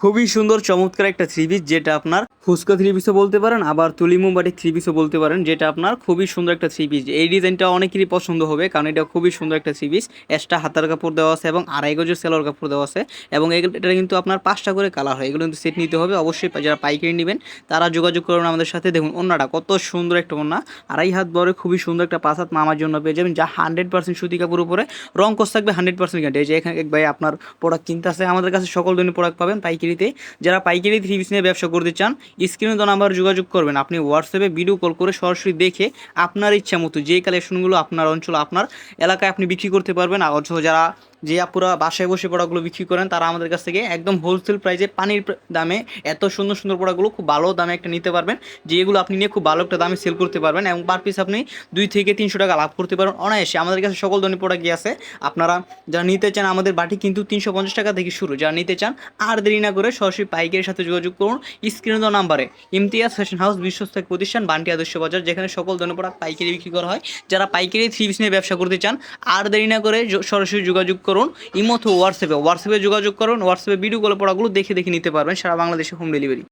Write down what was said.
খুবই সুন্দর, চমৎকার একটা থ্রি পিস যেটা আপনার ফুচকা থ্রি পিসও বলতে পারেন, আবার তুলি মোমবাটি থ্রি পিসও বলতে পারেন, যেটা আপনার খুবই সুন্দর একটা থ্রি পিস এই ডিজাইনটা অনেকেরই পছন্দ হবে, কারণ এটা খুবই সুন্দর একটা থ্রি পিস এক্সট্রা হাতার কাপড় দেওয়া আছে এবং আড়াই গজের সেলোয়ার কাপড় দেওয়া আছে এবং এটা কিন্তু আপনার পাঁচটা করে কালার হয়। এগুলো কিন্তু সেট নিতে হবে, অবশ্যই যারা পাইকারি নেবেন, তারা যোগাযোগ করবেন আমাদের সাথে। দেখুন অন্যটা কত সুন্দর একটা ওন্না আড়াই হাত বড়, খুবই সুন্দর একটা পাঁচ হাত মামার জন্য পেয়ে যাবেন, যা হান্ড্রেড পার্সেন্ট সুতি কাপড় উপরে। রং কোর্স থাকবে হান্ড্রেড পার্সেন্ট গ্যারান্টি এই যে এখানে এক ভাই আপনার প্রোডাক্ট কিনতে আছে আমাদের কাছে সকল ধরনের প্রোডাক্ট পাবেন পাইকারিতে, যারা পাইকারি থ্রি পিস নিয়ে ব্যবসা করতে চান, স্ক্রিনে তো নাম্বার যোগাযোগ করবেন। আপনি হোয়াটসঅ্যাপে ভিডিও কল করে সরাসরি দেখে আপনার ইচ্ছা মতো যে কালেকশনগুলো আপনার অঞ্চল, আপনার এলাকায় আপনি বিক্রি করতে পারবেন। অথচ যারা যে আপুরা বাসায় বসে প্রোডাক্টগুলো বিক্রি করেন, তারা আমাদের কাছ থেকে একদম হোলসেল প্রাইসে পানির দামে এত সুন্দর সুন্দর প্রোডাক্টগুলো খুব ভালো দামে একটা নিতে পারবেন যেগুলো আপনি নিয়ে খুব ভালো একটা দামে সেল করতে পারবেন এবং পার পিস আপনি দুই থেকে তিনশো টাকা লাভ করতে পারবেন। অনায়াসে আমাদের কাছে সকল ধরনের প্রোডাক্ট আছে। আপনারা যারা নিতে চান আমাদের বাটি, কিন্তু তিনশো পঞ্চাশ টাকা থেকে শুরু। যারা নিতে চান, আর দেরি না করে সরাসরি পাইকারের সাথে যোগাযোগ করুন। স্ক্রিনে নাম্বারে ইমতিয়াজ ফ্যাশন হাউস বিশ্বস্ত এক প্রতিষ্ঠান, বান্টি আদর্শ বাজার, যেখানে সকল ধরনের প্রোডাক্ট পাইকারি বিক্রি করা হয়। যারা পাইকারি থ্রি পিস নিয়ে ব্যবসা করতে চান, আর দেরি না করে সরাসরি যোগাযোগ করুন, ইমো হোয়াটসঅ্যাপে হোয়াটসঅ্যাপে যোগাযোগ করুন হোয়াটসঅ্যাপে ভিডিও কলে পড়াগুলো দেখে দেখে নিতে পারবেন সারা বাংলাদেশে হোম ডেলিভারি